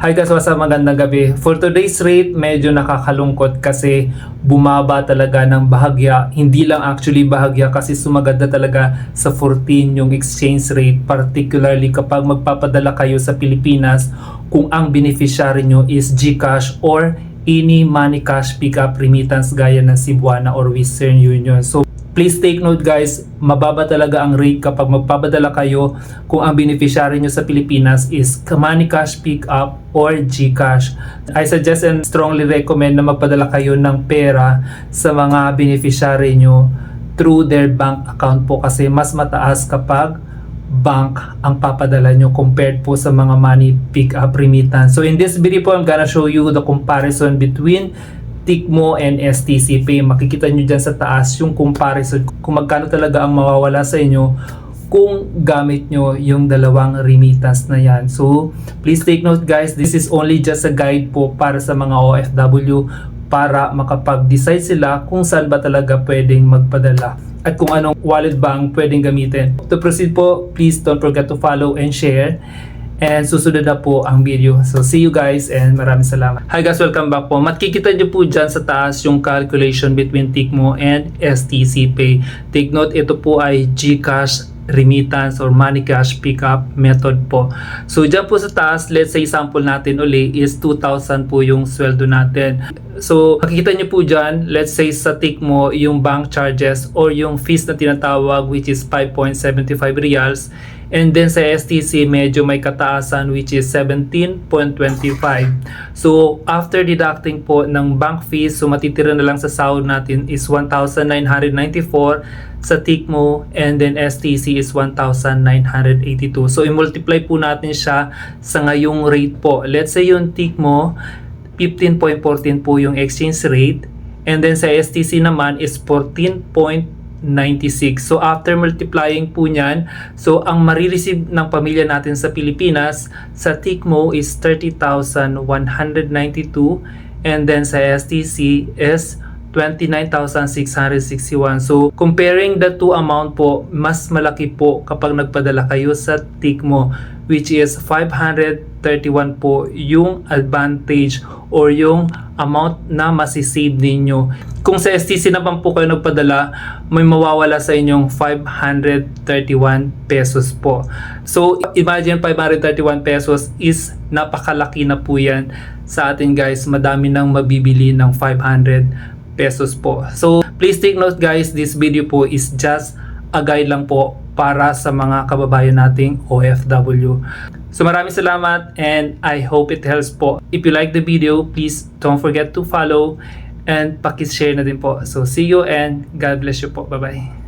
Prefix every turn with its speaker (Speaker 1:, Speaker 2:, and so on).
Speaker 1: Hi guys, what's up? Magandang gabi. For today's rate, medyo nakakalungkot kasi bumaba talaga ng bahagya. Hindi lang actually bahagya kasi sumagad na talaga sa 14 yung exchange rate. Particularly kapag magpapadala kayo sa Pilipinas kung ang beneficiary nyo is GCash or any money cash pickup remittance gaya ng Cebuana or Western Union. So Please take note guys, mababa talaga ang rate kapag magpapadala kayo kung ang beneficiary nyo sa Pilipinas is Money Cash Pickup or GCash. I suggest and strongly recommend na magpadala kayo ng pera sa mga beneficiary nyo through their bank account po kasi mas mataas kapag bank ang papadala nyo compared po sa mga money pick up remittance. So in this video po, I'm gonna show you the comparison between Tikmo and STC Pay. Makikita nyo dyan sa taas yung comparison kung magkano talaga ang mawawala sa inyo kung gamit nyo yung dalawang remittance na yan. So, please take note guys, this is only just a guide po para sa mga OFW para makapag-decide sila kung saan ba talaga pwedeng magpadala at kung anong wallet ba ang pwedeng gamitin. To proceed po, please don't forget to follow and share. And susunod na po ang video. So see you guys and maraming salamat. Hi guys, welcome back po. Makikita nyo po dyan sa taas yung calculation between Tikmo and STC Pay. Take note, ito po ay GCash remittance or money cash pickup method po. So dyan po sa taas, let's say sample natin uli is 2,000 po yung sweldo natin. So makikita nyo po dyan, let's say sa Tikmo yung bank charges or yung fees na tinatawag which is 5.75 reals And then sa STC, medyo may kataasan which is 17.25. So, after deducting po ng bank fees, so matitira na lang sa sahod natin is 1,994 sa Tikmo and then STC is 1,982. So, i-multiply po natin siya sa ngayong rate po. Let's say yung Tikmo, 15.14 po yung exchange rate and then sa STC naman is 14. 96. So after multiplying po niyan, so ang marireceive ng pamilya natin sa Pilipinas sa Tikmo is 30,192 and then sa STC is 29,661. So, comparing the two amount po, mas malaki po kapag nagpadala kayo sa Tikmo which is 531 po yung advantage or yung amount na masisave ninyo. Kung sa STC naman po kayo nagpadala, may mawawala sa inyong 531 pesos po. So, imagine 531 pesos is napakalaki na po yan sa atin guys. Madami nang mabibili ng 500 pesos po. So, please take note guys, this video po is just a guide lang po para sa mga kababayan nating OFW. So maraming salamat and I hope it helps po. If you like the video, please don't forget to follow and pakishare na din po. So see you and God bless you po. Bye-bye.